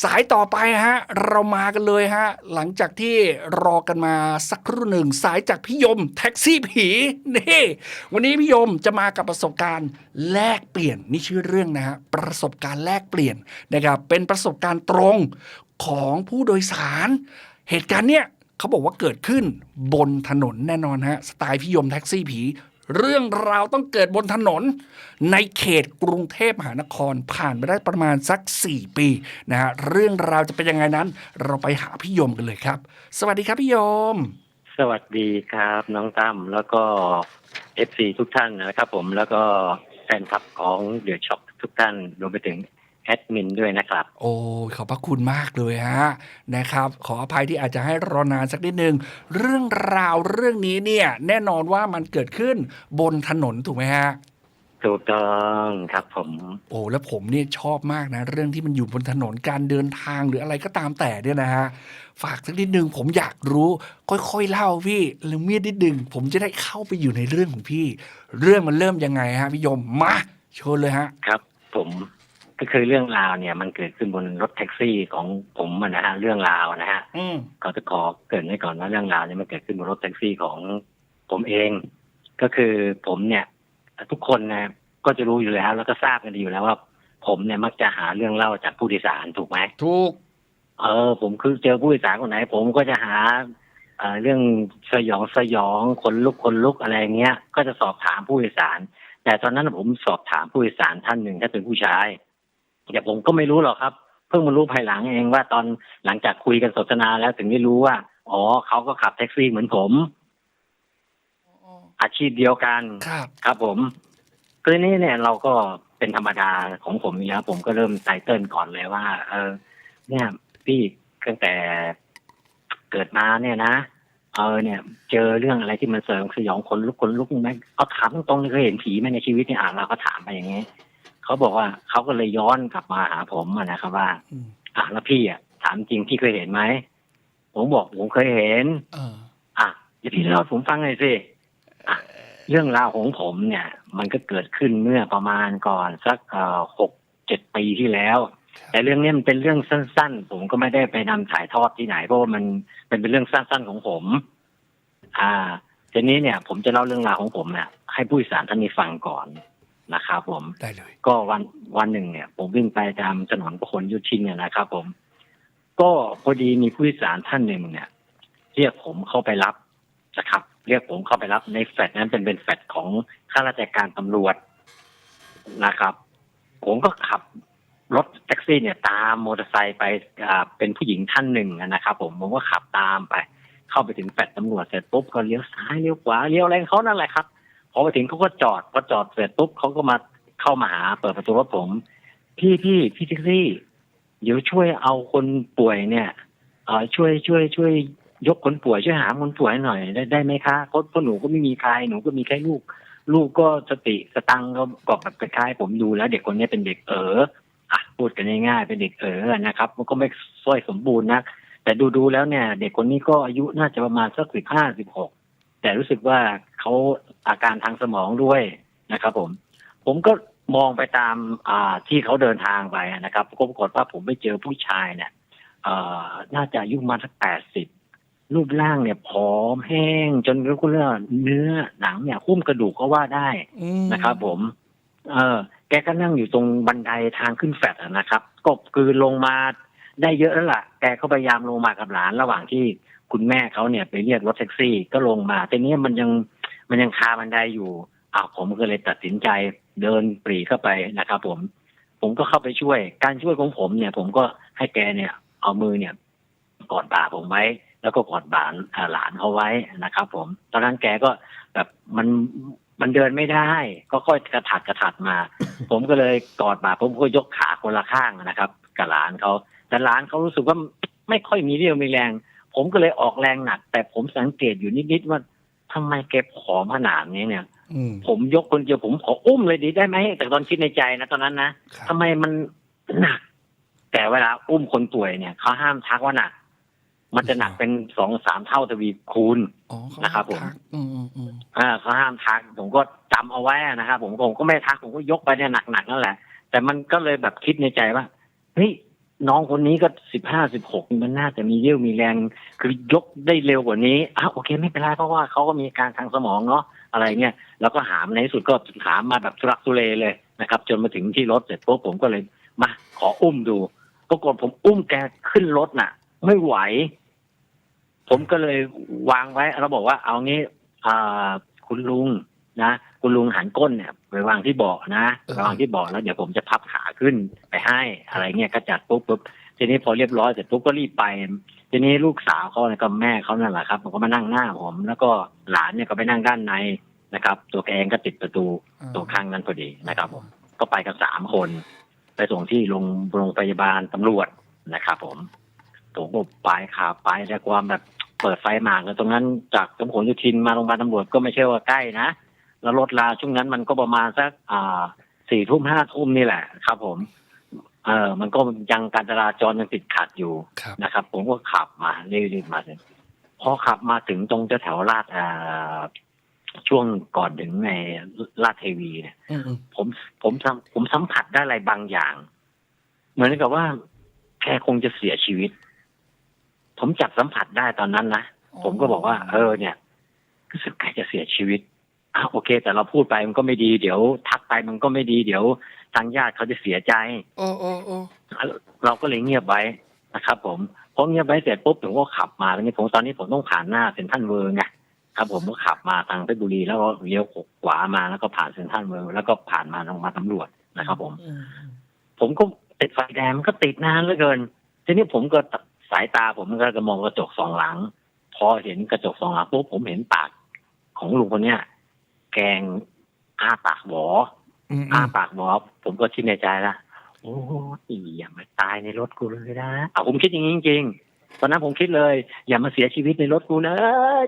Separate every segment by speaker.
Speaker 1: สายต่อไปฮะ เรามากันเลยฮะ หลังจากที่รอกันมาสักครู่หนึ่ง สายจากพี่ยมแท็กซี่ผีนี่วันนี้พี่ยมจะมากับประสบการณ์แลกเปลี่ยนนี่ชื่อเรื่องนะฮะประสบการณ์แลกเปลี่ยนนะครับเป็นประสบการณ์ตรงของผู้โดยสาร เหตุการณ์เนี้ยเขาบอกว่าเกิดขึ้นบนถนนแน่นอนฮะสไตล์พี่ยมแท็กซี่ผี เรื่องราวต้องเกิดบนถนน ในเขตกรุงเทพมหานครผ่านไปได้ประมาณสัก 4 ปีนะฮะเรื่องราวจะเป็นยังไงนั้น เราไปหาพี่ยมกันเลยครับ สวัสดีครับพี่ยม
Speaker 2: สวัสดีครับ น้องตั้มแล้วก็เอฟซีทุกท่านนะครับผมแล้วก็แฟนคลับของเดือดช็อปทุกท่านรวมไปถึง แอดมินด้วยนะครับ
Speaker 1: โอ้ยขอบพระคุณมากเลยฮะนะครับ ขออภัยที่อาจจะให้รอนานสักนิดนึง เรื่องราวเรื่องนี้เนี่ย แน่นอนว่ามันเกิดขึ้นบนถนนถูกไหมฮะ
Speaker 2: ถูกต้องครับผม
Speaker 1: โอ้แล้วผมเนี่ยชอบมากนะ เรื่องที่มันอยู่บนถนนการเดินทางหรืออะไรก็ตามแต่เนี่ยนะฮะฝากสักนิดนึงผมอยากรู้ ค่อยๆเล่าพี่แล้วเมียดนิดนึงผมจะได้เข้าไปอยู่ในเรื่องของพี่ เรื่องมันเริ่มยังไงฮะพี่ยมมาโชว์เลยฮะ
Speaker 2: ครับ ผม ก็คือเรื่องราวเนี่ยมันเกิดขึ้นบนรถแท็กซี่ของผมอะนะฮะเรื่องราวนะฮะ
Speaker 1: อืม
Speaker 2: ก็จะขอเกรินไว้ก่อนว่าเรื่องราวเนี่ยมันเกิดขึ้นบนรถแท็กซี่ของผมเอง ก็คือผมเนี่ยทุกคนนะก็จะรู้อยู่แล้ว แล้วก็ทราบกันดีอยู่แล้วว่า ผมเนี่ยมักจะหาเรื่องเล่าจากผู้โดยสารถูกไหม
Speaker 1: ถูก
Speaker 2: เออ ผมคือเจอผู้โดยสารคนไหน ผมก็จะหาเอ่อเรื่องสยองสยองคนลุกคนลุกอะไรเงี้ย ก็จะสอบถามผู้โดยสาร แต่ตอนนั้นผมสอบถามผู้โดยสารท่านหนึ่งถ้าเป็นผู้ชาย แต่ผมก็ไม่รู้หรอกครับ เพิ่งมารู้ภายหลังเองว่าตอนหลังจากคุยกันสนทนาแล้วถึงได้รู้ว่า อ๋อเขาก็ขับแท็กซี่เหมือนผม อาชีพเดียวกัน
Speaker 1: ครับ
Speaker 2: ครับผมคือนี้เนี่ยเราก็เป็นธรรมดาของผมอยู่แล้วผมก็เริ่มไตเติ้ลก่อนเลยว่า เออ เนี่ยพี่ตั้งแต่เกิดมาเนี่ยนะเออเนี่ย เจอเรื่องอะไรที่มันเสริมสยองคนลุกคนลุกไหมเขาถามตรงๆเลยเคยเห็นผีไหมในชีวิตเนี่ยอ่านเราก็ถามไปอย่างนี้ เขาบอกว่าเขาก็เลยย้อนกลับมาหาผมอะนะครับว่า
Speaker 1: อืม
Speaker 2: อะแล้วพี่อะถามจริงพี่เคยเห็นไหมผมบอกผมเคยเห็น
Speaker 1: เออ
Speaker 2: อะเดี๋ยวพี่เล่าให้ผมฟังหน่อยสิอะเรื่องราวของผมเนี่ย มันก็เกิดขึ้นเมื่อประมาณก่อนสักเอ่อหกเจ็ดปีที่แล้ว แต่เรื่องเนี้ยมันเป็นเรื่องสั้น ๆ ผมก็ไม่ได้ไปนำถ่ายทอดที่ไหน เพราะว่ามันเป็นเป็นเรื่องสั้น ๆของผม อ่าทีนี้เนี่ย ผมจะเล่าเรื่องราวของผมเนี่ยให้ผู้โดยสารท่านนี้ฟังก่อน นะครับผม
Speaker 1: ได้เลย
Speaker 2: ก็วันวันหนึ่งเนี่ย ผมวิ่งไปตามถนนพหลโยธินเนี่ยนะครับ ผม ก็พอดีมีผู้โดยสารท่านหนึ่งเนี่ย เรียกผมเข้าไปรับนะครับ เรียกผมเข้าไปรับในแฟลตนั้นเป็นเป็นแฟลตของข้าราชการตำรวจนะครับ ผมก็ขับรถแท็กซี่เนี่ย ตามมอเตอร์ไซค์ไปอ่าเป็นผู้หญิงท่านหนึ่งนะครับ ผมผมก็ขับตามไป เข้าไปถึงแฟลตตำรวจเสร็จปุ๊บก็เลี้ยวซ้ายเลี้ยวขวาเลี้ยวอะไรของเขานั่นแหละครับ พอไปถึงเขาก็จอดพอจอดเสร็จปุ๊บเขาก็มาเข้ามาหาเปิดประตูรถผม พี่พี่พี่แท็กซี่ เดี๋ยวช่วยเอาคนป่วยเนี่ยเออช่วยช่วยช่วยยกคนป่วยช่วยหาคนป่วยหน่อยได้ได้ไหมคะเพราะพหนูก็ไม่มีใครหนูก็มีแค่ลูก ลูกก็สติสตังค์ก็กแบบคล้ายผมดูแล้ว เด็กคนนี้เป็นเด็กเอออะพูดกันง่ายๆเป็นเด็กเออนะครับ มันก็ไม่ส่อยสมบูรณ์นักแต่ดูๆแล้วเนี่ย เด็กคนนี้ก็อายุน่าจะประมาณสักสิบห้าสิบหกแต่รู้สึกว่า เขาอาการทางสมองด้วยนะครับผมผมก็มองไปตามอ่าที่เขาเดินทางไปนะครับก็ปรากฏว่าผมไปเจอผู้ชายเนี่ยน่าจะอายุมาสักแปดสิบรูปร่างเนี่ยผอมแห้ง จนเรียกว่าเนื้อหนังเนี่ยหุ้มกระดูกก็ว่าได้นะครับ ผม เออ แกก็นั่งอยู่ตรงบันไดทางขึ้นแฟลตนะครับ ก็คือลงมาได้เยอะแล้วล่ะ แกก็พยายามลงมากับหลานระหว่างที่คุณแม่เขาเนี่ยไปเรียกรถแท็กซี่ก็ลงมาแต่นี้มันยัง มันยังคาบันไดอยู่อ่าผมก็เลยตัดสินใจเดินปรีเข้าไปนะครับ ผม ผมก็เข้าไปช่วย การช่วยของผมเนี่ย ผมก็ให้แกเนี่ย เอามือเนี่ยกอดบ่าผมไว้ แล้วก็กอดบ่าอ่าหลานเขาไว้นะครับ ผม ตอนนั้นแกก็แบบมันมันเดินไม่ได้ ก็ค่อยกระถัดกระถัดมา ผมก็เลยกอดบ่าผมก็ยกขาคนละข้างนะครับกับหลานเขาแต่หลานเขารู้สึกว่าไม่ค่อยมีเรี่ยวมีแรง ผมก็เลยออกแรงหนัก แต่ผมสังเกตอยู่นิดๆว่า ทำไมแกผอมขนาดนี้เนี่ย
Speaker 1: อืม
Speaker 2: ผมยกคนเดียวผมขออุ้มเลยดีได้ไหมแต่ตอนคิดในใจนะตอนนั้นนะครับทำไมมันหนัก แต่เวลาอุ้มคนป่วยเนี่ยเขาห้ามทักว่าหนักมันจะหนักเป็นสองสามเท่าทวีคูณ
Speaker 1: อ๋อเขา
Speaker 2: นะครับผม
Speaker 1: ทักอืมอืมอืม
Speaker 2: อ่าเขาห้ามทัก ผมก็จำเอาไว้อะนะครับผมผมก็ไม่ทักผมก็ยกไปเนี่ยหนักๆนั่นแหละ แต่มันก็เลยแบบคิดในใจว่าเฮ้ย น้องคนนี้ก็สิบห้าสิบหกมันน่าจะมีเรี่ยวมีแรงคือยกได้เร็วกว่านี้อ้าวโอเคไม่เป็นไรเพราะว่าเขาก็มีการทางสมองเนาะอะไรเงี้ยแล้วก็หามในที่สุดก็หามมาแบบทุรักทุเลเลยนะครับ จนมาถึงที่รถเสร็จปุ๊บผมก็เลยมาขออุ้มดูปรากฏผมอุ้มแกขึ้นรถน่ะ ไม่ไหว ผมก็เลยวางไว้แล้วบอกว่าเอางี้อ่าคุณลุงนะ คุณลุงหันก้นเนี่ยไปวางที่เบาะนะ
Speaker 1: เออ
Speaker 2: ไปวางที่เบาะแล้วเดี๋ยวผมจะพับขาขึ้นไปให้อะไรเงี้ยก็จัดปุ๊บปุ๊บทีนี้พอเรียบร้อยเสร็จปุ๊บก็รีบไป ทีนี้ลูกสาวเขาเนี่ยก็แม่เขานั่นแหละครับผมก็มานั่งหน้าผม แล้วก็หลานเนี่ยก็ไปนั่งด้านในนะครับ ตัวแกเองก็ติดประตูตรงข้างนั้นพอดีนะครับผมก็ไปกันสามคน ไปส่งที่โรงโรงพยาบาลตำรวจนะครับผมผมก็ไปขับไปแต่ความแบบเปิดไฟหมากกันตรงนั้นจากสมผลยุทินมาโรงพยาบาลตำรวจก็ไม่ใช่ว่าใกล้นะ แล้วรถลาช่วงนั้นมันก็ประมาณสักอ่าสี่ทุ่มห้าทุ่มนี่แหละครับ ผม เออมันก็ยังการจราจรยังติดขัดอยู่
Speaker 1: ครับ
Speaker 2: นะครับ ผมก็ขับมาเรื่อยๆมาเลยพอขับมาถึงตรงแถวๆลาดอ่าช่วงก่อนถึงในลาดเทวีเนี่ย
Speaker 1: อืมอืม
Speaker 2: ผมผมสัมผมสัมผัสได้อะไรบางอย่าง เหมือนกับว่าแกคงจะเสียชีวิต ผมจับสัมผัสได้ตอนนั้นนะผมก็บอกว่า เออเนี่ยรู้สึกแกจะเสียชีวิตอะ โอเค แต่เราพูดไปมันก็ไม่ดีเดี๋ยว ทักไปมันก็ไม่ดีเดี๋ยวทางญาติเขาจะเสียใจ
Speaker 1: โอ้โอ้โอ้
Speaker 2: เราก็เลยเงียบไว้นะครับ ผมพอเงียบไว้เสร็จปุ๊บผมก็ขับมาตอนนี้ผมตอนนี้ผมต้องผ่านหน้าเซ็นทรัลเวิร์ไงครับ ผมก็ขับมาทางเพชรบุรีแล้วก็เลี้ยวขวามาแล้วก็ผ่านเซ็นทรัลเวิร์แล้วก็ผ่านมาลงมาตำรวจนะครับ ผม
Speaker 1: อืม
Speaker 2: ผมก็ติดไฟแดงมันก็ติดนานเหลือเกิน ทีนี้ผมก็สายตาผมก็จะมองกระจกสองหลัง พอเห็นกระจกสองหลังปุ๊บผมเห็นปากของลุงคนเนี้ย แกงอ้าปากหวอ
Speaker 1: อืมอื
Speaker 2: อ้ามปากหวอผมก็คิดในใจละโอ้ยอย่ามาตายในรถกูเลยนะอะผมคิดอย่างนี้จริงๆตอนนั้นผมคิดเลย อย่ามาเสียชีวิตในรถกูนะ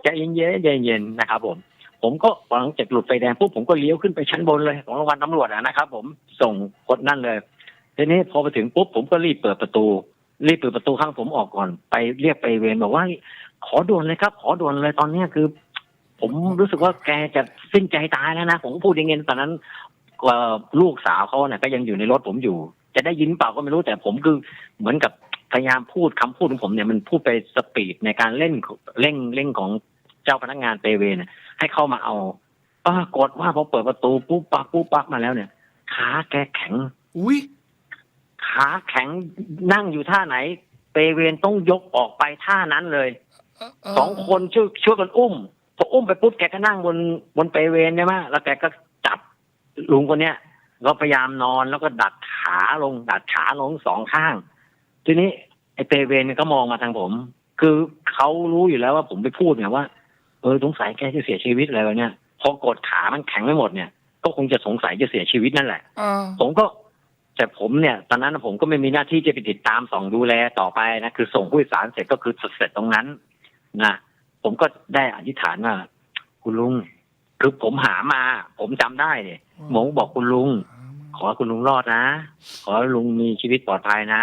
Speaker 2: ใจเย็นๆใจเย็นๆนะครับ ผม ผมก็หลังจากหลุดไฟแดงปุ๊บผมก็เลี้ยวขึ้นไปชั้นบนเลยของโรงพยาบาลตำรวจอะนะครับ ผมส่งคนนั่นเลย ทีนี้พอไปถึงปุ๊บผมก็รีบเปิดประตู รีบเปิดประตูข้างผมออกก่อน ไปเรียกไปเวรบอกว่า ขอด่วนเลยครับ ขอด่วนเลยตอนเนี้ยคือ ผมรู้สึกว่าแกจะ สิ้นใจตายแล้วนะผมก็พูดอย่างเงี้ยตอนนั้นเอ่อลูกสาวเขาเนี่ยก็ยังอยู่ในรถผมอยู่ จะได้ยินเปล่าก็ไม่รู้แต่ผมคือเหมือนกับพยายามพูดคำพูดของผมเนี่ยมันพูดไปสปีดในการเล่นเร่งเร่งของเจ้าพนักงานเปเวรเนี่ยให้เข้ามาเอาปรากฏว่าพอเปิดประตูปุ๊บปักปุ๊บปักมาแล้วเนี่ย ขาแกแข็ง
Speaker 1: อุ้ย
Speaker 2: ขาแข็งนั่งอยู่ท่าไหน เปเวรต้องยกออกไปท่านั้นเลย
Speaker 1: เเส
Speaker 2: องคนช่วยช่วยกันอุ้ม พออุ้มไปปุ๊บแกก็นั่งบนบนเปเวรใช่ไหมแล้วแกก็จับลุงคนเนี้ยก็พยายามนอนแล้วก็ดัดขาลงดัดขาลงสองข้าง ทีนี้ไอ้เปเวรเนี่ยก็มองมาทางผม คือเขารู้อยู่แล้วว่าผมไปพูดเนี่ยว่า เออสงสัยแกจะเสียชีวิตอะไรวะเนี่ยพอกดขามันแข็งไม่หมดเนี่ย ก็คงจะสงสัยจะเสียชีวิตนั่นแหละ
Speaker 1: อ่า
Speaker 2: ผมก็แต่ผมเนี่ย ตอนนั้นผมก็ไม่มีหน้าที่จะไปติดตามส่องดูแลต่อไปนะคือส่งผู้โดยสารเสร็จก็คือเสร็จตรงนั้นนะ ผมก็ได้อธิษฐานว่าคุณลุงคือผมหามา ผมจำได้เนี่ยหมงบอกคุณลุง ขอให้คุณลุงรอดนะ ขอให้ลุงมีชีวิตปลอดภัยนะ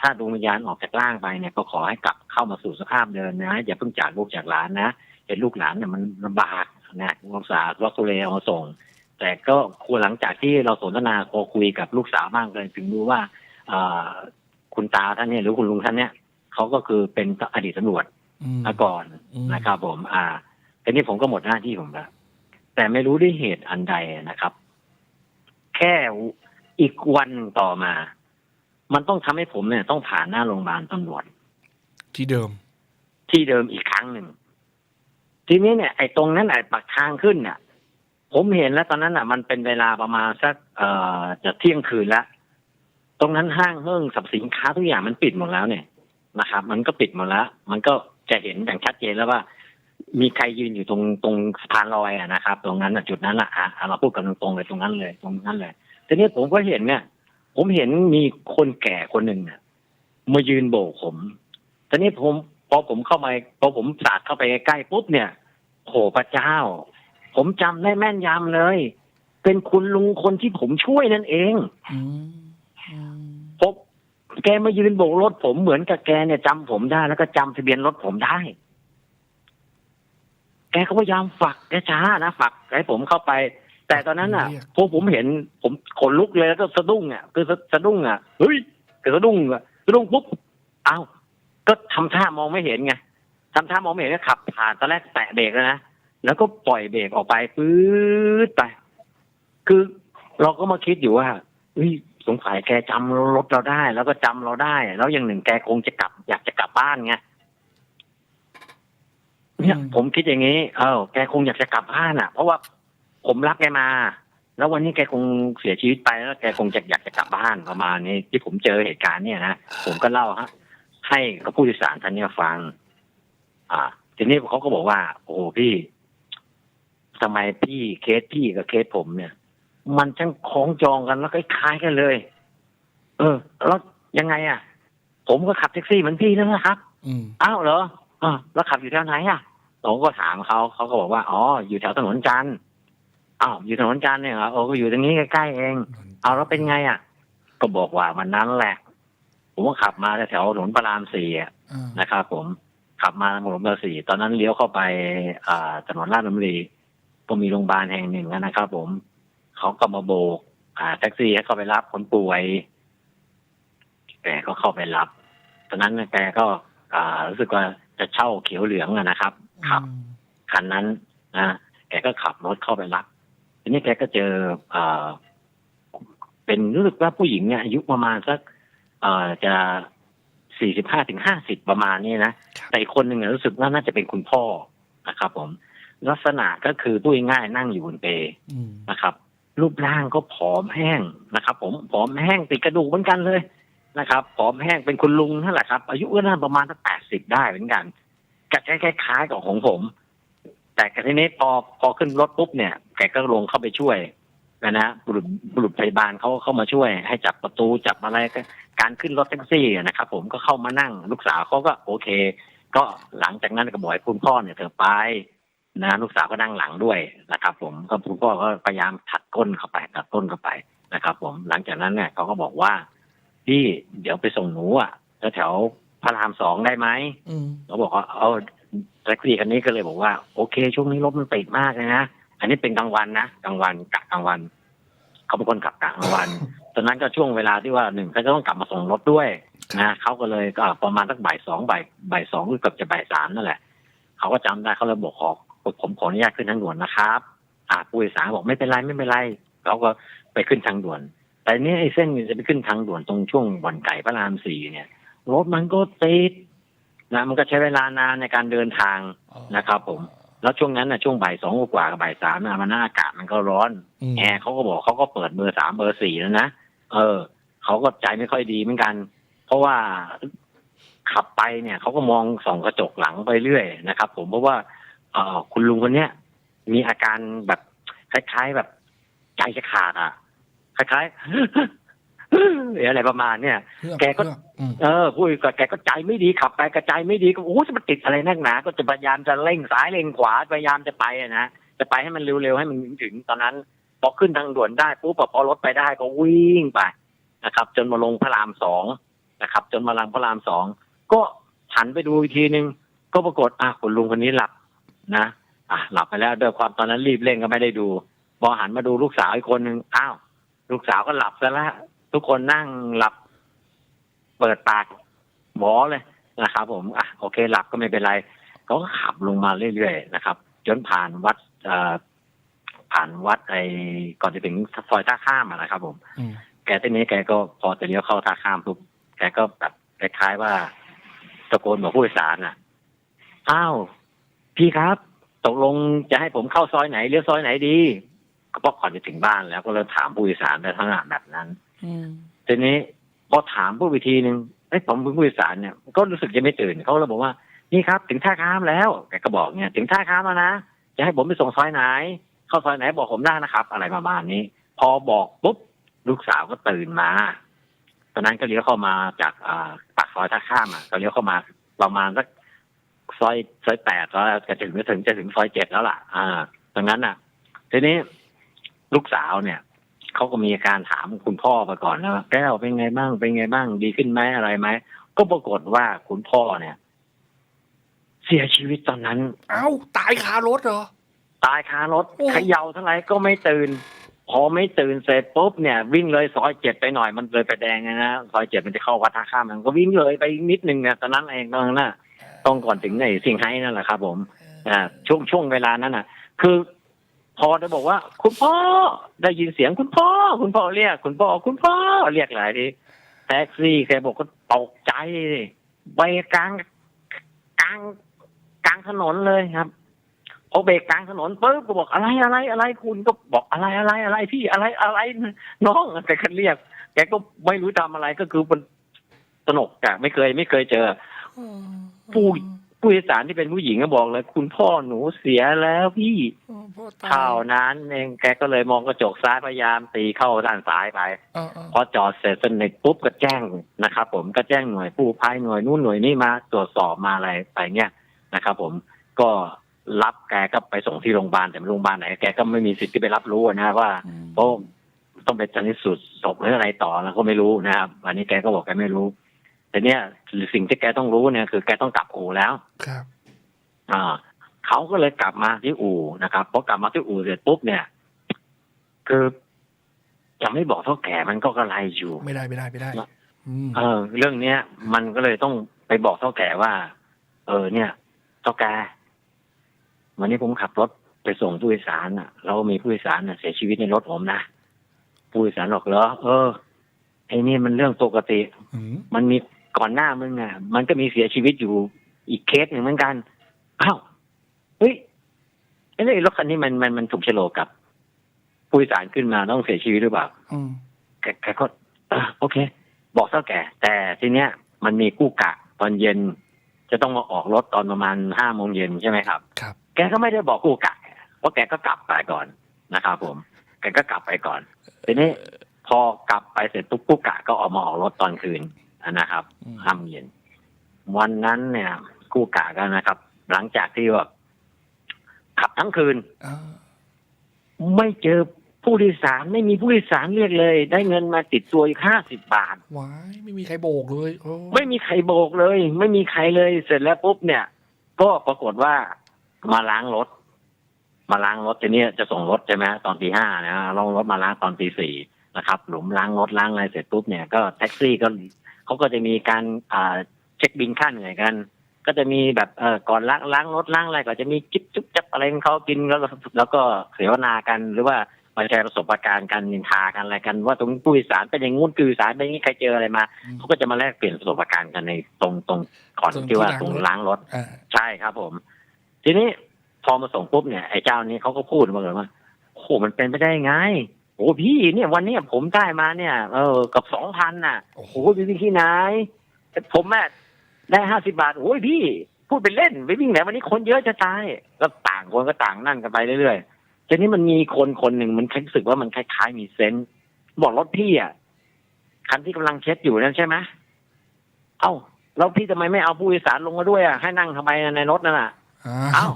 Speaker 2: ถ้าดวงวิญญาณออกจากร่างไปเนี่ยก็ขอให้กลับเข้ามาสู่สภาพเดิมนะ อย่าเพิ่งจากลูกจากหลานนะเห็นลูกหลานเนี่ยมันลำบากนะสงสารรถตุเลเอามาส่ง แต่ก็ควรหลังจากที่เราสนทนาโคคุยกับลูกสาวบ้างเลยถึงรู้ว่าเอ่อคุณตาท่านเนี่ยหรือคุณลุงท่านเนี่ยเขาก็คือเป็นอดีตตำรวจ
Speaker 1: อื ม
Speaker 2: มาก่อน
Speaker 1: อืม
Speaker 2: นะครับ ผม อ่าทีนี้ผมก็หมดหน้าที่ผมแล้วแต่ไม่รู้ด้วยเหตุอันใดนะครับ แค่อีกวันต่อมา มันต้องทำให้ผมเนี่ย ต้องผ่านหน้าโรงพยาบาลตำรวจ
Speaker 1: ที่เดิม
Speaker 2: ที่เดิมอีกครั้งหนึ่งทีนี้เนี่ยไอ้ตรงนั้นไอ้ปากทางขึ้นเนี่ยผมเห็นแล้วตอนนั้นอะ มันเป็นเวลาประมาณสักเอ่อจะเที่ยงคืนแล้วตรงนั้นห้างเฮิ่งสับสินค้าทุกอย่างมันปิดหมดแล้วเนี่ยนะครับ มันก็ปิดหมดแล้ว มันก็ จะเห็นอย่างชัดเจนแล้วว่า มีใครยืนอยู่ตรงตรงสะพานลอยอะนะครับ ตรงนั้นอะจุดนั้นอะอะเราพูดกันตรงๆเลยตรงนั้นเลย ตรงนั้นเลยทีนี้ผมก็เห็นเนี่ย ผมเห็นมีคนแก่คนหนึ่งเนี่ยมายืนโบกผมทีนี้ผมพอผมเข้ามาพอผมสาดเข้าไปใกล้ๆปุ๊บเนี่ยโหพระเจ้า ผมจำได้แม่นยำเลย เป็นคุณลุงคนที่ผมช่วยนั่นเอง
Speaker 1: อื
Speaker 2: แกมายืนโบกรถผมเหมือนกับแกเนี่ยจำผมได้ แล้วก็จำทะเบียนรถผมได้ แกก็พยายามฝักแกช้านะฝักให้ผมเข้าไป แต่ตอนนั้นอะพอผมเห็นผมขนลุกเลยแล้วก็สะดุ้งอะคือสะสะดุ้งอะเฮ้ยคือสะดุ้งอะลุงปุ๊บเอ้าก็ทำท่ามองไม่เห็นไงทำท่ามองไม่เห็นก็ขับผ่านตอนแรกแตะเบรกแล้วนะแล้วก็ปล่อยเบรกออกไปปื๊ดไป คือเราก็มาคิดอยู่ว่าเฮ้ย สงสัยแกจำรถเราได้ แล้วก็จำเราได้ แล้วอย่างหนึ่งแกคงจะกลับ อยากจะกลับบ้านไงเนี่ย
Speaker 1: อืม
Speaker 2: ผมคิดอย่างนี้ เออแกคงอยากจะกลับบ้านอะ เพราะว่าผมรับแกมา แล้ววันนี้แกคงเสียชีวิตไปแล้วแกคงจะอยากจะกลับบ้านประมาณนี้ที่ผมเจอเหตุการณ์เนี่ยนะผมก็เล่าฮะ ให้กับผู้โดยสารท่านเนี้ฟัง อ่า ทีนี้เขาก็บอกว่า โอ้โหพี่ทำไมพี่เคสพี่กับเคสผมเนี่ย มันช่างคล้องจองกันแล้วคล้ายๆกันเลย เออ แล้วยังไงอะ ผมก็ขับแท็กซี่เหมือนพี่นั่นนะครับ
Speaker 1: อืม
Speaker 2: อ้าวเหรออ่าแล้วขับอยู่แถวไหนอะผมก็ถามเขาเขาก็บอกว่าอ๋ออยู่แถวถนนจันทร์อ้าวอยู่ถนนจันทร์เนี่ยเหรอโอ้ก็อยู่ตรงนี้ใกล้ๆเองเอาแล้วเป็นไงอะ ก็บอกว่าวันนั้นแหละ ผมก็ขับมาแถวถนนพระรามสี่อะ
Speaker 1: อ่า
Speaker 2: นะครับผมขับมาถนนพระรามสี่ตอนนั้นเลี้ยวเข้าไปอ่าถนนลาดดำรีก็มีโรงพยาบาลแห่งหนึ่งนะครับ ผม เขาก็มาโบกอ่าแท็กซี่ให้เข้าไปรับคนป่วย แกก็เข้าไปรับ ตอนนั้นแกก็ อ่ารู้สึกว่าจะเช่าเขียวเหลืองอะนะครับขับคันนั้นนะแกก็ขับรถเข้าไปรับทีนี้แกก็เจอเอ่อเป็นรู้สึกว่าผู้หญิงเนี่ยอายุประมาณสักเอ่อจะสี่สิบห้าถึงห้าสิบประมาณนี้นะ แต่อีกคนหนึ่งเนี่ยรู้สึกว่าน่าจะเป็นคุณพ่อนะครับ ผม ลักษณะก็คือพูดง่ายๆนั่งอยู่บนเปล
Speaker 1: อืม
Speaker 2: นะครับ รูปร่างก็ผอมแห้งนะครับ ผมผอมแห้งติดกระดูกเหมือนกันเลยนะครับผอมแห้งเป็นคุณลุงนั่นแหละครับ อายุก็น่าประมาณสักแปดสิบได้เหมือนกันก็คล้ายๆกับของผม แต่ทีนี้พอพอขึ้นรถปุ๊บเนี่ยแกก็ลงเข้าไปช่วยนะนะบุรุษบุรุษพยาบาลเขาเข้ามาช่วย ให้จับประตูจับอะไรก็การขึ้นรถแท็กซี่นะครับ ผมก็เข้ามานั่งลูกสาวเขาก็โอเค ก็หลังจากนั้นก็บอกให้คุณพ่อเนี่ยเธอไป นะลูกสาวก็นั่งหลังด้วยนะครับผมก็คุณพ่อก็พยายามถัดก้นเข้าไปถัดก้นเข้าไปนะครับ ผมหลังจากนั้นเนี่ยเขาก็บอกว่าพี่เดี๋ยวไปส่งหนูอะแถวๆพระรามสองได้ไหม
Speaker 1: อืม
Speaker 2: เขาบอกว่าเอาแท็กซี่คันนี้ก็เลยบอกว่า โอเค ช่วงนี้รถมันติดมากเลยนะอันนี้เป็นกลางวันนะกลางวันกะกลางวัน เขาเป็นคนขับกะกลางวันตอนนั้นก็ช่วงเวลาที่ว่าหนึ่งเขาจะต้องกลับมาส่งรถด้วยนะเขาก็เลยก็ประมาณสักบ่ายสองบ่ายบ่ายสองหรือเกือบจะบ่ายสามนั่นแหละเขาก็จำได้เขาเลยบอกขอ ผมขออนุญาตขึ้นทางด่วนนะครับ อ่าผู้โดยสารบอกไม่เป็นไรไม่เป็นไรเขาก็ไปขึ้นทางด่วน แต่นี่ไอ้เส้นจะไปขึ้นทางด่วนตรงช่วงบ่อนไก่พระรามสี่เนี่ยรถมันก็ติดนะมันก็ใช้เวลานานในการเดินทางนะครับ ผม แล้วช่วงนั้นนะช่วงบ่ายสองกว่ากับบ่ายสามนะมันหน้าอากาศมันก็ร้อน
Speaker 1: อืม
Speaker 2: แอร์เขาก็บอกเขาก็เปิดเบอร์สามเบอร์สี่แล้วนะเออเขาก็ใจไม่ค่อยดีเหมือนกัน เพราะว่าขับไปเนี่ยเขาก็มองส่องกระจกหลังไปเรื่อยนะครับ ผมเพราะว่า เออคุณลุงคนเนี้ยมีอาการแบบคล้ายๆแบบใจจะขาดอะคล้ายๆหรืออะไรประมาณเนี่ย
Speaker 1: เพื่อ
Speaker 2: แกก็
Speaker 1: เพื่ออืม
Speaker 2: เออพูดกับแกก็ใจไม่ดีขับ ไปกระใจไม่ดีก็โอ้จะมาติดอะไรนักหนา ก็จะพยายามจะเร่งซ้ายเร่งขวาพยายามจะไปอะนะจะไปให้มันเร็วๆให้มันถึงตอนนั้นพอขึ้นทางด่วนได้ปุ๊บพอรถไปได้ก็วิ่งไปนะครับ จนมาลงพระรามสองนะครับ จนมาลังพระรามสองก็หันไปดูอีกทีนึงก็ปรากฏอะคุณลุงคนนี้หลับ นะอะหลับไปแล้วด้วยความตอนนั้นรีบเร่งก็ไม่ได้ดูพอหันมาดูลูกสาวอีกคนนึงอ้าว ลูกสาวก็หลับซะแล้วทุกคนนั่งหลับ เปิดปากหมอเลยนะครับผมอะโอเค หลับก็ไม่เป็นไรเขาก็ขับลงมาเรื่อยๆนะครับ จนผ่านวัดเอ่อผ่านวัดไอ้ก่อนจะถึงซอยท่าข้ามอะนะครับผม
Speaker 1: อืม
Speaker 2: แกทีนี้แกก็พอจะเลี้ยวเข้าท่าข้ามปุ๊บแกก็แบบคล้ายๆว่าตะโกนบอกผู้โดยสารน่ะอ้าว พี่ครับตกลงจะให้ผมเข้าซอยไหนเลี้ยวซอยไหนดีก็บอกก่อนจะถึงบ้านแล้วก็เลยถามผู้โดยสารในลักษณะแบบนั้น
Speaker 1: อืม
Speaker 2: ทีนี้พอถามผู้วิธีหนึ่งไอ้ยผมเป็นผู้โดยสารเนี่ยก็รู้สึกยังไม่ตื่นเขาเลยบอกว่านี่ครับ ถึงท่าข้ามแล้วแกก็บอกเนี่ย ถึงท่าข้ามแล้วนะจะให้ผมไปส่งซอยไหน เข้าซอยไหนบอกผมได้นะครับ อะไรประมาณนี้ พอบอกปุ๊บลูกสาวก็ตื่นมาตอนนั้นก็เลี้ยวเข้ามาจากอ่าปากซอยท่าข้ามอะก็เลี้ยวเข้ามาประมาณสัก ซอยซอยแปดแล้วจะถึงจะถึงจะถึงซอยเจ็ดแล้วล่ะ อ่าดังนั้นอะ ทีนี้ลูกสาวเนี่ยเขาก็มีการถามคุณพ่อไปก่อนนะว่าแก้วเป็นไงบ้างเป็นไงบ้าง ดีขึ้นไหมอะไรไหมก็ปรากฏว่าคุณพ่อเนี่ย เสียชีวิตตอนนั้น
Speaker 1: เอ้าตายคารถเหรอ
Speaker 2: ตายคารถ
Speaker 1: โอ้
Speaker 2: เขย่าเท่าไหร่ก็ไม่ตื่น พอไม่ตื่นเสร็จปุ๊บเนี่ย วิ่งเลยซอยเจ็ดไปหน่อยมันเลยไปแดงไงนะซอยเจ็ดมันจะเข้าวัดท่าข้ามมันก็วิ่งเลยไปอีกนิดนึงเนี่ยตอนนั้นเองตอนนั้นน่ะ ต้องก่อนถึงไอ้สิงไฮ้นั่นแหละครับ ผม อ่า ช่วงช่วงเวลานั้นน่ะ คือพอจะบอกว่า คุณพ่อได้ยินเสียงคุณพ่อ คุณพ่อเรียก คุณพ่อคุณพ่อเรียกหลายทีแท็กซี่แกบอกก็ตกใจไปกลางกลางกลางถนนเลยครับพอเบรกกลางถนนปุ๊บก็บอกอะไรอะไรอะไรคุณก็บอกอะไรอะไรอะไรพี่อะไรอะไรน้องแกก็เรียก แกก็ไม่รู้ทำอะไรก็คือมันสนุกอะไม่เคยไม่เคยเจอ ผู้ผู้โดยสารที่เป็นผู้หญิงก็บอกเลย คุณพ่อหนูเสียแล้วพี่
Speaker 1: พ่อตาย
Speaker 2: ข่าวนั้นเองแกก็เลยมองกระจกซ้ายพยายามตีเข้าด้านซ้ายไป
Speaker 1: เออเออ
Speaker 2: พอจอดเสร็จสนิทปุ๊บก็แจ้งนะครับ ผมก็แจ้งหน่วยผู้ภัยหน่วยนู่นหน่วยนี่มาตรวจสอบมาอะไรไปเนี่ยนะครับ ผมก็รับแกก็ไปส่งที่โรงพยาบาลแต่โรงพยาบาลไหนแกก็ไม่มีสิทธิ์ที่ไปรับรู้นะว่า
Speaker 1: อืม
Speaker 2: เพราะต้องไปชันสูตรศพหรืออะไรต่อแล้วก็ไม่รู้นะครับ อันนี้แกก็บอกแกไม่รู้ แต่เนี่ยสิ่งที่แกต้องรู้เนี่ยคือแกต้องกลับอู่แล้ว
Speaker 1: ครับ
Speaker 2: อ่าเขาก็เลยกลับมาที่อู่นะครับพอกลับมาที่อู่เสร็จปุ๊บเนี่ย คือจะไม่บอกเท่าแก่มันก็กระไรอยู่
Speaker 1: ไม่ได้ไม่ได้ไม่ได้อืม
Speaker 2: เออ เรื่องเนี้ยมันก็เลยต้องไปบอกเท่าแก่ว่า เออ เนี่ยเท่าแก่วันนี้ผมขับรถไปส่งผู้โดยสารอะแล้วมีผู้โดยสารน่ะเสียชีวิตในรถผมนะผู้โดยสารบอกเหรอเออไอ้นี่มันเรื่องปกติ
Speaker 1: อืม
Speaker 2: มันมี ก่อนหน้ามึงอะ มันก็มีเสียชีวิตอยู่อีกเคสหนึ่งเหมือนกันอ้าวเฮ้ยไอ้รถคันนี้มันมันมันถูกโฉลกกับผู้โดยสารขึ้นมาต้องเสียชีวิตหรือเปล่า
Speaker 1: อืม
Speaker 2: แกแกก็เออโอเค บอกเท่าแก่ แต่ทีเนี้ย มันมีกู้กะตอนเย็น จะต้องมาออกรถตอนประมาณห้าโมงเย็นใช่ไหมครับ
Speaker 1: ครับ
Speaker 2: แกก็ไม่ได้บอกกู้กะเพราะแกก็กลับไปก่อนนะครับผม แกก็กลับไปก่อนทีนี้พอกลับไปเสร็จปุ๊บกู้กะก็ออกมาออกรถตอนคืน นะครับ
Speaker 1: อืม
Speaker 2: ห้าโมงเย็น วันนั้นเนี่ยกู้กะกันนะครับ หลังจากที่ว่าขับทั้งคืน
Speaker 1: เออ
Speaker 2: ไม่เจอผู้โดยสารไม่มีผู้โดยสารเรียกเลย ได้เงินมาติดตัวอีกห้าสิบบาท
Speaker 1: ว้ายไม่มีใครโบกเลยโอ้
Speaker 2: ไม่มีใครโบกเลย ไม่มีใครเลย เสร็จแล้วปุ๊บเนี่ย ก็ปรากฏว่ามาล้างรถ มาล้างรถทีนี้จะส่งรถใช่ไหมตอนตีห้านะลองรถมาล้างตอนตีสี่นะครับ หลุมล้างรถล้างอะไรเสร็จปุ๊บเนี่ยก็แท็กซี่ก็ เขาก็จะมีการอ่าเช็คบินค่าเหนื่อยกัน ก็จะมีแบบเออก่อนล้างล้างรถล้างอะไรก็จะมีจิ๊บจุ๊บจับอะไรของเขากินแล้วก็แล้วก็เสวนากันหรือว่ามาแชร์ประสบการณ์กันนินทากันอะไรกัน ว่าตรงผู้โดยสารเป็นอย่างงู้นผู้โดยสารเป็นอย่างนี้ใครเจออะไรมา
Speaker 1: อืม
Speaker 2: เขาก็จะมาแลกเปลี่ยนประสบการณ์กันในตรงตรงก่อน
Speaker 1: ตรง
Speaker 2: ที่ว่า
Speaker 1: ที่
Speaker 2: ตรง
Speaker 1: ล้างรถ
Speaker 2: ล้างรถ
Speaker 1: อ่า
Speaker 2: ใช่ครับผม ทีนี้พอมาส่งปุ๊บเนี่ยไอ้เจ้านี้เขาก็พูดมาเลยว่าโอ้โหมันเป็นไปได้ไง โอ้พี่เนี่ยวันเนี้ยผมได้มาเนี่ย เออกับสองพันน่ะ
Speaker 1: โอ้โห
Speaker 2: โอ้โหไปวิ่งที่ไหนแต่ผมอะได้ห้าสิบาทโอ้ยพี่ พูดเป็นเล่นไปวิ่งไหนวันนี้คนเยอะจะตายก็ต่างคนก็ต่างนั่นกันไปเรื่อยๆทีนี้มันมีคนคนหนึ่งมันรู้สึกว่ามันคล้ายๆมีเซนส์บอกรถพี่อะคันที่กำลังเช็ดอยู่นั่นใช่ไหมเอ้าแล้วพี่ทำไมไม่เอาผู้โดยสารลงมาด้วยอะให้นั่งทำไมในรถนั่นอะ
Speaker 1: อ้า
Speaker 2: เอ้าว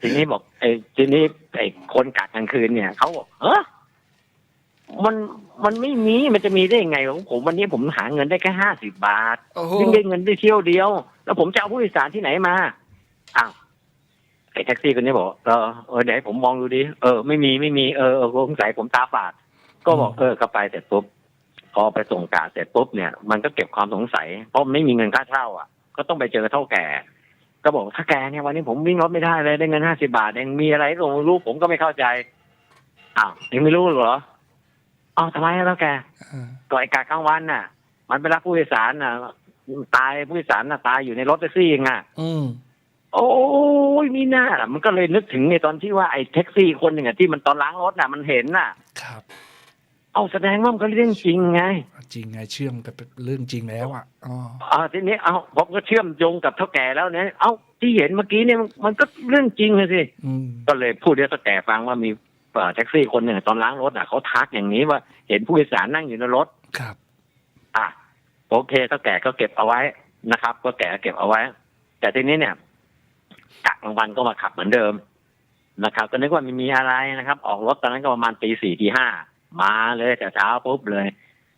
Speaker 2: ทีนี้บอกไอ้ทีนี้ไอ้คนกะกลางคืนเนี่ยเขาบอกเออ มันมันไม่มีมันจะมีได้ยังไงของผมวันนี้ผมหาเงินได้แค่ห้าสิบบาท
Speaker 1: โอ้โห
Speaker 2: ยิ่งได้เงินได้เที่ยวเดียว แล้วผมจะเอาผู้โดยสารที่ไหนมาอ้าวไอ้แท็กซี่คนนี้บอกเออเออเดี๋ยวให้ผมมองดูดิเออไม่มีไม่มีเออเออสงสัยผมตาฝาด ก็บอกเออก็ไปเสร็จปุ๊บพอไปส่งกาเสร็จปุ๊บเนี่ยมันก็เก็บความสงสัย เพราะไม่มีเงินค่าเช่าอะ ก็ต้องไปเจอเท่าแก่ ก็บอกถ้าแกเนี่ยวันนี้ผมวิ่งรถไม่ได้เลยได้เงินห้าสิบาทเองมีอะไรก็ไม่รู้ผมก็ไม่เข้าใจอ้าวยังไม่รู้เหรอ อ้าวทำไมอะแล้วแก
Speaker 1: อ่า
Speaker 2: ก็ไอ้กากลางวันน่ะ มันไปรับผู้โดยสารน่ะ ตายผู้โดยสารน่ะตายอยู่ในรถแท็กซี่เองอะ
Speaker 1: อืม
Speaker 2: โอ้ยมีหน้าล่ะมันก็เลยนึกถึงในตอนที่ว่าไอ้แท็กซี่คนหนึ่งอะที่มันตอนล้างรถน่ะ มันเห็นน่ะ
Speaker 1: ครับ
Speaker 2: เอาแสดงว่ามันก็เรื่องจริงไง
Speaker 1: จริงไงเชื่อมกับเรื่องจริงแล้วอะอ๋อ
Speaker 2: อ่าทีนี้เอาผมก็เชื่อมโยงกับเท่าแก่แล้วเนี่ยเอาที่เห็นเมื่อกี้เนี่ยมันมันก็เรื่องจริงเลยสิ
Speaker 1: อืม
Speaker 2: ก็เลยพูดให้เท่าแก่ฟังว่ามีเอ่อ แท็กซี่คนหนึ่งตอนล้างรถอะเขาทักอย่างนี้ว่าเห็นผู้โดยสารนั่งอยู่ในรถ
Speaker 1: ครับ
Speaker 2: อะโอเคเท่าแก่ก็เก็บเอาไว้นะครับ ก็แก่เก็บเอาไว้ แต่ทีนี้เนี่ยกะกลางวันก็มาขับเหมือนเดิมนะครับก็นึกว่าไม่มีอะไรนะครับ ออกรถตอนนั้นก็ประมาณตีสี่ตีห้ามาเลยแต่เช้าปุ๊บเลย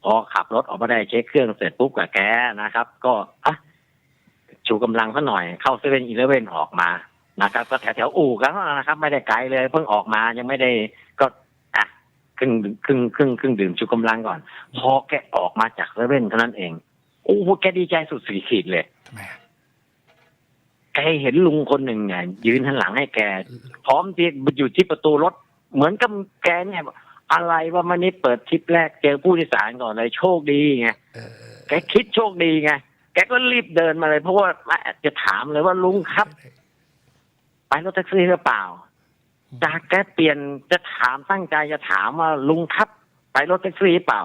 Speaker 2: พอขับรถออกมาได้เช็คเครื่องเสร็จปุ๊บกับแกนะครับ ก็อะชูกำลังเขาหน่อยเข้าเซเว่นอีเลเว่นออกมา นะครับ ก็แถวแถวๆอู่กันนะครับ ไม่ได้ไกลเลยเพิ่งออกมายังไม่ได้ก็อะครึ่งครึ่งครึ่งครึ่งดื่มชูกำลังก่อน พอแกออกมาจากเซเว่นเท่านั้นเองโอ้โหแกดีใจสุดสีขีดเลย
Speaker 1: ทำไมอะ
Speaker 2: แกเห็นลุงคนหนึ่งเนี่ยยืนหันหลังให้แก พร้อมที่อยู่ที่ประตูรถ เหมือนกับแกเนี่ยอะไรว่ามันนี่เปิดทริปแรกเจอผู้โดยสารก่อนเลยโชคดีไง
Speaker 1: เออเออ
Speaker 2: แกคิดโชคดีไงแกก็รีบเดินมาเลย เพราะว่าจะถามเลยว่าลุงครับ ไปรถแท็กซี่หรือเปล่าจากแกเปลี่ยนจะถามตั้งใจจะถามว่าลุงครับ ไปรถแท็กซี่หรือเปล่า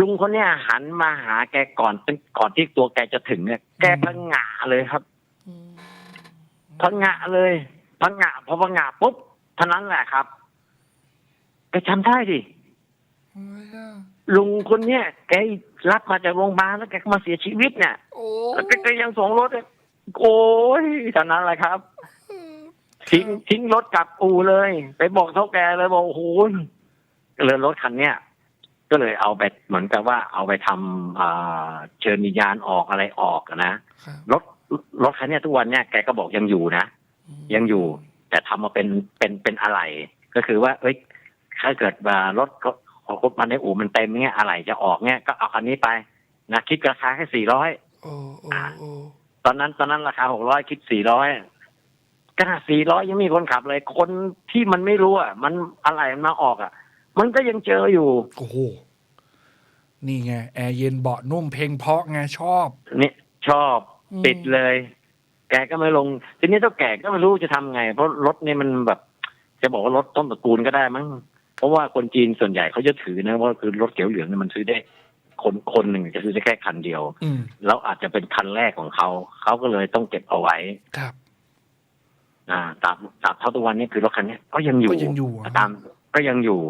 Speaker 2: ลุงคนเนี้ยหันมาหาแกก่อนก่อนที่ตัวแกจะถึงเนี่ย แกพังงะเลยครับ
Speaker 1: อืม
Speaker 2: พังงะเลยพังงะพอพังงะปุ๊บเท่านั้นแหละครับแกจำได้ดิ
Speaker 1: ทำไมอะ
Speaker 2: ลุงคนเนี้ยแกรับมาจากโรงพยาบาลแล้วแกก็มาเสียชีวิตเนี่ย
Speaker 1: โอ้
Speaker 2: แล้วแกก็ยังส่งรถเนี่ยโอ้ยเท่านั้นแหละครับ ทิ้งทิ้งรถกลับอู่เลย ไปบอกเท่าแกเลยบอกโอ้โหเลยรถคันเนี้ยก็เลยเอาไปเหมือนกับว่าเอาไปทำอ่าเชิญวิญญาณออกอะไรออกอะนะครับรถรถคันเนี้ยทุกวันเนี้ยแกก็บอกยังอยู่นะยังอยู่ แต่ทำมาเป็นเป็นเป็นอะไร ก็คือว่า เอ้ยถ้าเกิดว่ารถก็ของรถมันในอู่มันเต็มเงี้ยอะไรจะออกเงี้ยก็เอาคันนี้ไปนะคิดราคาแค่สี่ร้อย
Speaker 1: โอ้โอ้โอ้
Speaker 2: ตอนนั้นตอนนั้นราคาหกร้อยคิดสี่ร้อย ขนาดสี่ร้อยยังมีคนขับเลย คนที่มันไม่รู้อะ มันอะไรมันมาออกอะ มันก็ยังเจออยู่
Speaker 1: โอ้โห นี่ไง แอร์เย็นเบาะนุ่มเพลงเพราะไงชอบ
Speaker 2: นี่ชอบ
Speaker 1: อืม
Speaker 2: ปิดเลย แกก็ไม่ลง ทีนี้เจ้าแก่ก็ไม่รู้จะทำไง เพราะรถนี่มันแบบ จะบอกว่ารถต้นตระกูลก็ได้มั้ง เพราะว่าคนจีนส่วนใหญ่เขาจะถือนะว่าคือรถเขียวเหลืองเนี่ยมันซื้อได้ คนคนหนึ่งจะซื้อได้แค่คันเดียว
Speaker 1: อืม
Speaker 2: แล้วอาจจะเป็นคันแรกของเขา เขาก็เลยต้องเก็บเอาไว้
Speaker 1: ครับ
Speaker 2: อ่าตามตามเท่าตัววันนี้คือรถคันนี้ก็ยังอยู่
Speaker 1: ก็ยังอยู่อะ
Speaker 2: ตามก็ยังอยู่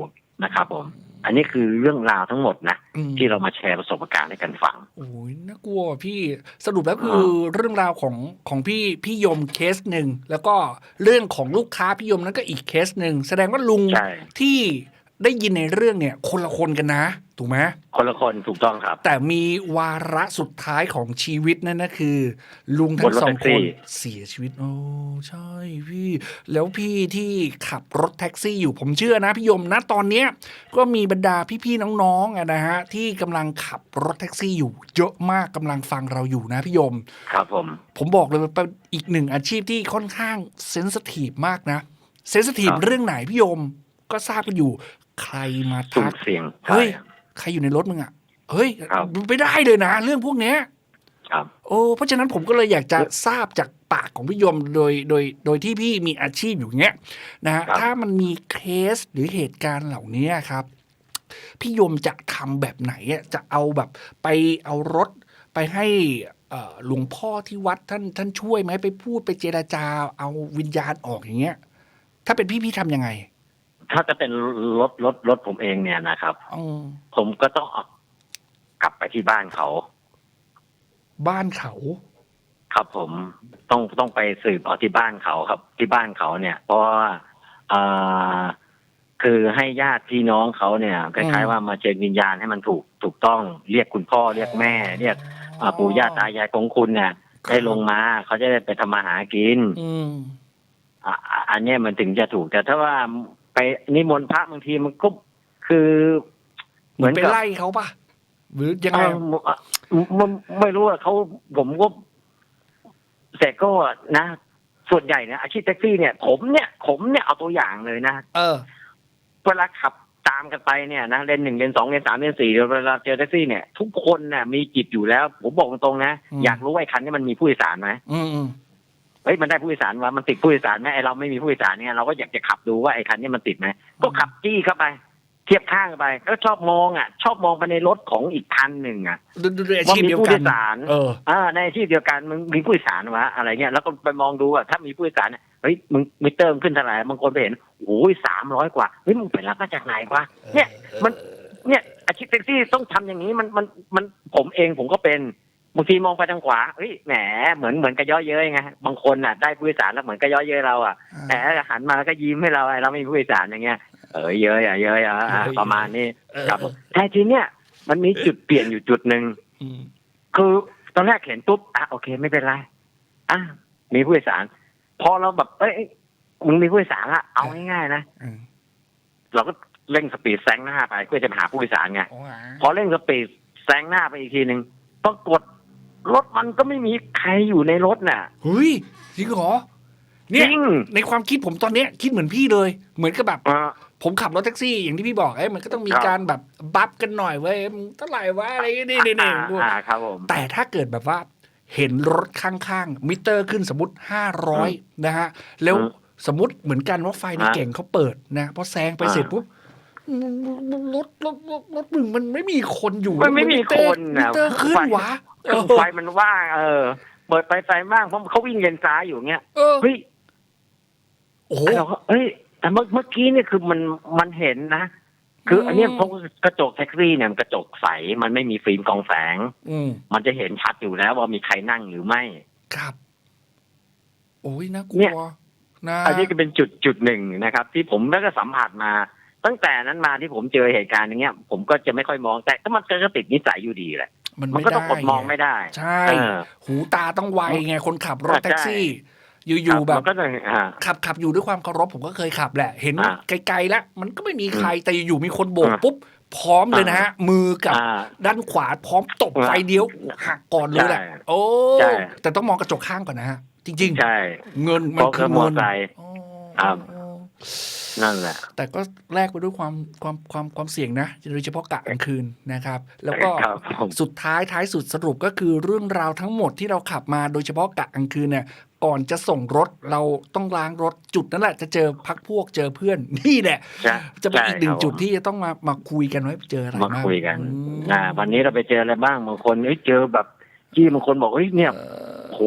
Speaker 2: นะครับผม อันนี้คือเรื่องราวทั้งหมดนะ
Speaker 1: อืม
Speaker 2: ที่เรามาแชร์ประสบการณ์ให้กันฟัง
Speaker 1: โอ้ยน่ากลัวว่ะพี่สรุปแล้วคือเรื่องราวของของพี่พี่ยมเคสหนึ่งแล้วก็เรื่องของลูกค้าพี่ยมนั้นก็อีกเคสหนึ่งแสดงว่าลุง
Speaker 2: ใช่
Speaker 1: ที่ได้ยินในเรื่องเนี่ย คนละคนกันนะ ถูกไหม
Speaker 2: คนละคนถูกต้องครับ
Speaker 1: แต่มีวาระสุดท้ายของชีวิตนั่นนะคือ ลุงทั้ง
Speaker 2: บนรถ
Speaker 1: สอง
Speaker 2: แท็กซี่
Speaker 1: คนเสียชีวิต โอ้ใช่พี่ แล้วพี่ที่ขับรถแท็กซี่อยู่ผมเชื่อนะพี่ยมนะตอนเนี้ยก็มีบรรดาพี่ๆน้องๆอะนะฮะที่กำลังขับรถแท็กซี่อยู่ เยอะมากกำลังฟังเราอยู่นะพี่ยม
Speaker 2: ครับผม
Speaker 1: ผมบอกเลยว่าเป็นอีกหนึ่งอาชีพที่ค่อนข้างเซนสทีฟมากนะเซนสทีฟ
Speaker 2: ครับ
Speaker 1: เรื่องไหนพี่ยมก็ทราบกันอยู่ใครมา
Speaker 2: สุ่ม
Speaker 1: ทัก
Speaker 2: เสี่ยง
Speaker 1: เฮ้ย
Speaker 2: ใช่
Speaker 1: ใครอยู่ในรถมึงอะเฮ้ย
Speaker 2: ครับ
Speaker 1: ไม่ได้เลยนะ เรื่องพวกเนี้ย
Speaker 2: ครับ
Speaker 1: โอ้เพราะฉะนั้นผมก็เลยอยากจะทราบจากปากของพี่ยมโดยโดยโดยที่พี่มีอาชีพอยู่เงี้ยนะฮะ
Speaker 2: ครับ
Speaker 1: ถ้ามันมีเคสหรือเหตุการณ์เหล่านี้ครับ พี่ยมจะทำแบบไหนอะจะเอาแบบไปเอารถไปให้เอ่อหลวงพ่อที่วัดท่านท่านช่วยไหมไปพูดไปเจราจา เอาวิญญาณออกอย่างเงี้ย ถ้าเป็นพี่พี่ทำยังไง
Speaker 2: ถ้าจะเป็นรถรถรถผมเองเนี่ยนะครับ
Speaker 1: อืม
Speaker 2: ผมก็ต้องเอากลับไปที่บ้านเขา
Speaker 1: บ้านเขา
Speaker 2: ครับผมต้องต้องไปสืบเอาที่บ้านเขาครับ ที่บ้านเขาเนี่ย เพราะว่าอ่าคือให้ญาติพี่น้องเขาเนี่ยคล้ายๆว่ามาเชิญวิญญาณให้มันถูกถูกต้องเรียกคุณพ่อเรียกแม่ เรียกอ่าปู่ย่าตายายของคุณเนี่ยได้ลงมาเขาจะได้ไปทำมาหากิน
Speaker 1: อืม
Speaker 2: อะอะอันเนี้ยมันถึงจะถูกแต่ถ้าว่า ไปนิมนต์พระบางทีมันก็คือ
Speaker 1: เหมือนไปไล่เขาปะหรือยังไง
Speaker 2: เอ่อไม่ไม่รู้อะเขาผมก็แต่ก็นะ ส่วนใหญ่เนี่ยอาชีพแท็กซี่เนี่ย ผมเนี่ยผมเนี่ยเอาตัวอย่างเลยนะ
Speaker 1: เออ
Speaker 2: เวลาขับตามกันไปเนี่ยนะเลนหนึ่งเลนสองเลนสามเลนสี่เวลาเจอแท็กซี่เนี่ย ทุกคนเนี่ยมีจิตอยู่แล้ว ผมบอกตรงๆนะ
Speaker 1: อืม
Speaker 2: อยากรู้ว่าไอ้คันนี้มันมีผู้โดยสารไหม
Speaker 1: อืมอืม
Speaker 2: เฮ้ยมันได้ผู้โดยสารวะมันติดผู้โดยสารไหมไอเราไม่มีผู้โดยสารเนี่ยเราก็อยากจะขับดูว่าไอ้คันนี้มันติดไหมก็ขับจี้เข้าไป เทียบข้างไปก็ชอบมองอะ ชอบมองไปในรถของอีกคันหนึ่งอะ
Speaker 1: ดูดูดูอา
Speaker 2: ว่า
Speaker 1: ชีพ
Speaker 2: มี
Speaker 1: เดียว
Speaker 2: ผู้
Speaker 1: กั
Speaker 2: โด
Speaker 1: น
Speaker 2: ยสาร
Speaker 1: เออ
Speaker 2: อ่าในอาชีพเดียวกันมึงมีผู้โดยสารวะอะไรเงี้ยแล้วก็ไปมองดูอะถ้ามีผู้โดยสารเนี่ยเฮ้ยมึงมิเตอร์มันขึ้นเท่าไหร่บางคนไปเห็นโอ้ยสามร้อยกว่าเฮ้ยมึงไปรับมาจากไหนวะเนี่ยมันเนี่ยอาชีพแท็กซี่ต้องทำอย่างนี้มันมันมันผมเองผมก็เป็น บางทีมองไปทางขวาเฮ้ยแหมเหมือนเหมือนกระเย่อเย้ยไงบางคนน่ะได้ผู้โดยสารแล้วเหมือนกระเย่อเย้ยเราอะแหมหันมาแล้วก็ยิ้มให้เราไอ้เราไม่มีผู้โดยสารอย่างเงี้ยเออเย้ยอะเย้ยอะอะประมาณนี้
Speaker 1: เออ
Speaker 2: ครับแต่ทีเนี้ยมันมีจุดเปลี่ยนอยู่จุดหนึ่ง
Speaker 1: อืม
Speaker 2: คือตอนแรกเห็นปุ๊บอะโอเคไม่เป็นไรอะมีผู้โดยสาร พอเราแบบเอ้ยมึงมีผู้โดยสารละเอาง่ายๆนะ
Speaker 1: อืม
Speaker 2: เราก็เร่งสปีดแซงหน้าไปเพื่อจะไปหาผู้โดยสารไง
Speaker 1: โอ้โห
Speaker 2: พอเร่งสปีดแซงหน้าไปอีกทีหนึ่งปรากฏ รถมันก็ไม่มีใครอยู่ในรถน่ะ
Speaker 1: เฮ้ยจริงเหรอ
Speaker 2: จ
Speaker 1: เนี่ย
Speaker 2: ริง
Speaker 1: ในความคิดผมตอนเนี้ยคิดเหมือนพี่เลย เหมือนกับแบบ
Speaker 2: อ่า
Speaker 1: ผมขับรถแท็กซี่อย่างที่พี่บอกเอ้ยมันก็ต้องมี
Speaker 2: ครับ
Speaker 1: การแบบบัฟกันหน่อยเว้ยมึงเท่าไหร่วะอะไรนี่นี่นี่
Speaker 2: อ่าอ่าครับผม
Speaker 1: แต่ถ้าเกิดแบบว่า เห็นรถข้างๆมิเตอร์ขึ้นสมมติห้าร้อยนะฮะแล้ว
Speaker 2: อืม
Speaker 1: สมมติเหมือนกันว่าไฟใน
Speaker 2: อ่า
Speaker 1: เก่งเขาเปิดนะพอแซงไป
Speaker 2: อ่า
Speaker 1: เสร็จปุ๊บ รถรถรถรถมึงมันไม่มีคนอยู่
Speaker 2: มันไม่มีคน
Speaker 1: มิ
Speaker 2: นะ
Speaker 1: เตอร์ขึ้นวะเอ
Speaker 2: คือ
Speaker 1: อ
Speaker 2: ไฟมันว่างเออ เปิดไฟไฟว่างเพราะเขาวิ่งเลนซ้ายอยู่เงี้ย
Speaker 1: เออ
Speaker 2: เฮ้ย
Speaker 1: โอ้
Speaker 2: เราก็เอ้ยแต่เมื่อเมื่อกี้เนี่ยคือมันมันเห็นนะคือ อันนี้เพราะกระจกแท็กซี่เนี่ยกระจกใสมันไม่มีฟิล์มกองแสง
Speaker 1: อืมั
Speaker 2: นจะเห็นชัดอยู่แล้วว่ามีใครนั่งหรือไม่
Speaker 1: ครับ โอ้ยน่ากลั
Speaker 2: เนี่
Speaker 1: วนะ
Speaker 2: อันนี้ก็เป็นจุดจุดหนึ่งนะครับ ที่ผมแล้วก็สัมผัสมา ตั้งแต่นั้นมาที่ผมเจอเหตุการณ์อย่างเงี้ย ผมก็จะไม่ค่อยมองแต่ก็มันก็ติดนิสัยอยู่ดีแหละ
Speaker 1: มัน
Speaker 2: มัน
Speaker 1: ไม่
Speaker 2: ก็
Speaker 1: ได้
Speaker 2: ต้องกดมองไม่ได้
Speaker 1: ใช่
Speaker 2: เออ
Speaker 1: หูตาต้องไวไงคนขับรถ
Speaker 2: อ่า
Speaker 1: แท็กซี่
Speaker 2: ใช่
Speaker 1: อยู่ๆแบบ
Speaker 2: มันก็ต้องอ่า
Speaker 1: ขับขับอยู่ด้วยความเคารพผมก็เคยขับแหละ เห็น
Speaker 2: อ่า
Speaker 1: ไกลๆแล้ว มันก็ไม่มีใครแต่อยู่ๆมีคนโบก
Speaker 2: อ่า
Speaker 1: ปุ๊บ พร้อมเลยนะฮะ มือกับ
Speaker 2: อ่า
Speaker 1: ด้านขวาพร้อมตบ
Speaker 2: อ่า
Speaker 1: ไฟเดียวหักก่อนเลยแหละ
Speaker 2: ใช่
Speaker 1: โอ้
Speaker 2: ใช่
Speaker 1: แต่ต้องมองกระจกข้างก่อนนะฮะจริง
Speaker 2: ใช่
Speaker 1: ๆเงินมัน
Speaker 2: เพราะ
Speaker 1: คือ
Speaker 2: มอ
Speaker 1: เงิน
Speaker 2: ไซค์
Speaker 1: โอ้
Speaker 2: ครับ นั่นแหละ
Speaker 1: แต่ก็แลกไปด้วยความความความความเสี่ยงนะโดยเฉพาะกะกลางคืนนะครับ แล้วก็
Speaker 2: ครับผม
Speaker 1: สุดท้ายท้ายสุดสรุปก็คือเรื่องราวทั้งหมดที่เราขับมาโดยเฉพาะกะกลางคืนเนี่ยก่อนจะส่งรถเราต้องล้างรถจุดนั้นแหละ จะเจอพักพวกเจอเพื่อนนี่แหละ
Speaker 2: ใช่
Speaker 1: จะเป็นอีกหนึ่ง
Speaker 2: ใช่ครับ
Speaker 1: จุดที่จะต้องมามาคุยกันไว้เจออะไร
Speaker 2: มา
Speaker 1: บ้าง
Speaker 2: คุยกัน
Speaker 1: อืม
Speaker 2: อ่าวันนี้เราไปเจออะไรบ้างบางคนเอ้ยเจอแบบที่บางคนบอกเฮ้ยเนี่ย
Speaker 1: เออ
Speaker 2: โห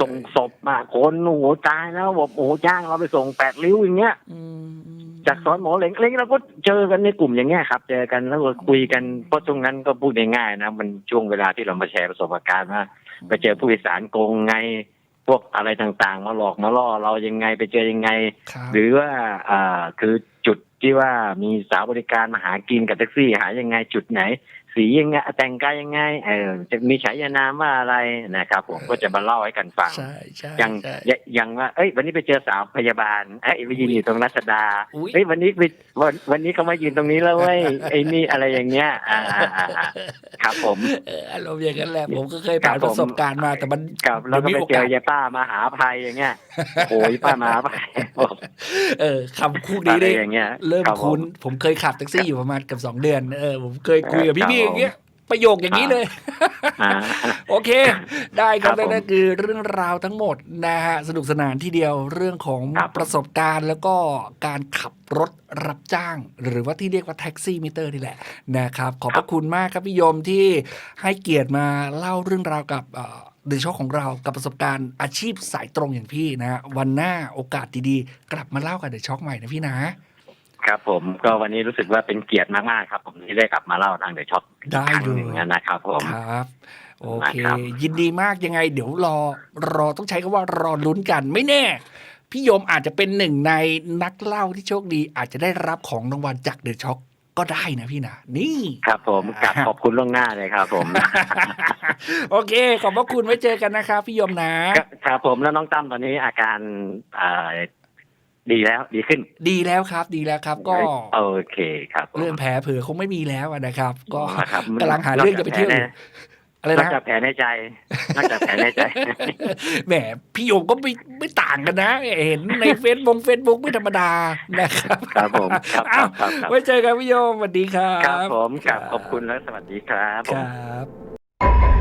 Speaker 2: ส่งศพมาคนโอ้โหตายแล้วบอกโอ้โหจ้างเราไปส่งแปดริ้วอย่างเงี้ย
Speaker 1: อืม
Speaker 2: จากสอนหมอเหลงเหลงเราก็เจอกันในกลุ่มอย่างเงี้ยครับ เจอกันแล้วก็คุยกันเพราะตรงนั้นก็พูดง่ายๆนะมันช่วงเวลาที่เรามาแชร์ประสบการณ์ว่าไปเจอผู้โดยสารโกงไงพวกอะไรต่างๆ มาหลอกมาล่อเรายังไงไปเจอยังไง
Speaker 1: ครับ
Speaker 2: หรือว่าอ่าคือจุดที่ว่ามีสาวบริการมาหากินกับแท็กซี่หายังไงจุดไหน สียังไงแต่งกายยังไงเออจะมีฉายานามว่าอะไรนะครับ ผมก็จะมาเล่าให้กันฟัง
Speaker 1: ใช่ใช่
Speaker 2: อย่าง
Speaker 1: ใช่
Speaker 2: อย่างอย่างว่าเอ้ย วันนี้ไปเจอสาวพยาบาลเอ้ยไปยืนอยู่ตรงรัชดา
Speaker 1: อุ๊ย
Speaker 2: เอ้ยวันนี้ไปวันวันนี้เขามายืนตรงนี้แล้วเว้ยไอ้นี่อะไรอย่างเงี้ยอ่าอ่าอ่าอ่าครับผม
Speaker 1: เอออารมณ์อย่างนั้นแหละผมก็เคยผ่าน
Speaker 2: ครับผม
Speaker 1: ประสบการณ์มาแต่มัน
Speaker 2: กับแล้วก็
Speaker 1: มี
Speaker 2: ไป
Speaker 1: โอ
Speaker 2: เจ
Speaker 1: กา
Speaker 2: อ
Speaker 1: ส
Speaker 2: ยายป้ามาหาภัยอย่างเงี้ย โอ้ยป้ามาหาภัยบอก
Speaker 1: เออคำคู่
Speaker 2: อะ
Speaker 1: นี้
Speaker 2: ไร
Speaker 1: นี่
Speaker 2: อย่างเงี้ย
Speaker 1: เริ่ม
Speaker 2: รับผ
Speaker 1: คุ้น ผมเคยขับแท็กซี่อยู่ประมาณเกับสองเดือนเออผมเคยคุยกับ
Speaker 2: ครับ
Speaker 1: พี่ๆอย่างเงี้ยประโยคอย่างนี้เลย
Speaker 2: อ่า
Speaker 1: โอเค ได้ครับ
Speaker 2: ครับผม
Speaker 1: นั่นก็คือเรื่องราวทั้งหมดนะฮะสนุกสนานที่เดียวเรื่องของ
Speaker 2: ครับ
Speaker 1: ประสบการณ์แล้วก็การขับรถรับจ้าง หรือว่าที่เรียกว่าแท็กซี่มิเตอร์นี่แหละนะครับ ขอบพระคุณมากครับพี่ยมที่ให้เกียรติมาเล่าเรื่องราวกับ เดชอของเรากับประสบการณ์อาชีพสายตรงอย่างพี่นะฮะวันหน้าโอกาสดีๆ กลับมาเล่ากับเดชอใหม่นะพี่นะ
Speaker 2: ครับผมก็วันนี้รู้สึกว่าเป็นเกียรติมากๆครับ ผมที่ได้กลับมาเล่าทางเดอะช็อป
Speaker 1: ได้
Speaker 2: ครั้ง
Speaker 1: เลย
Speaker 2: หนึ่งนะครับผม
Speaker 1: ครับ โอเค
Speaker 2: นะครับ
Speaker 1: ยินดีมากยังไง เดี๋ยวรอรอต้องใช้คำว่ารอลุ้นกันไม่แน่ พี่โยมอาจจะเป็นหนึ่งในนักเล่าที่โชคดี อาจจะได้รับของรางวัลจากเดอะช็อค ก็ได้นะพี่นะนี่
Speaker 2: ครับผมกลับขอบคุณล่วงหน้าเลยครับผม
Speaker 1: โอเค ขอบพระคุณไว้เจอกันนะครับพี่โยมนะ
Speaker 2: ครับครับผมแล้วน้องตั้มตอนนี้อาการอ่าดีแล้วดีขึ้น
Speaker 1: ดีแล้วครับดีแล้วครับ ก็
Speaker 2: โอเคครับผม
Speaker 1: เรื่องแผลเผือคงไม่มีแล้วอะนะครับ ก็
Speaker 2: นะครับ
Speaker 1: กำลังหาเรื่องจะไปเที่ยว อยู่อะไร
Speaker 2: นอก
Speaker 1: นะ
Speaker 2: จากแผลในใจนอกจากแผลในใจ
Speaker 1: แหมพี่โยมก็ไม่ไม่ต่างกันนะ เห็นในเฟซบุ๊กเฟซบุ๊กไม่ธรรมดานะครับ
Speaker 2: ครับผมครับค
Speaker 1: อ้า
Speaker 2: รั
Speaker 1: ว
Speaker 2: บครับครับ
Speaker 1: ไว้เจอกันพี่โยมสวัสดีครับ
Speaker 2: ครับผมครับขอบคุณและสวัสดีครับผ
Speaker 1: ค
Speaker 2: ม
Speaker 1: รับ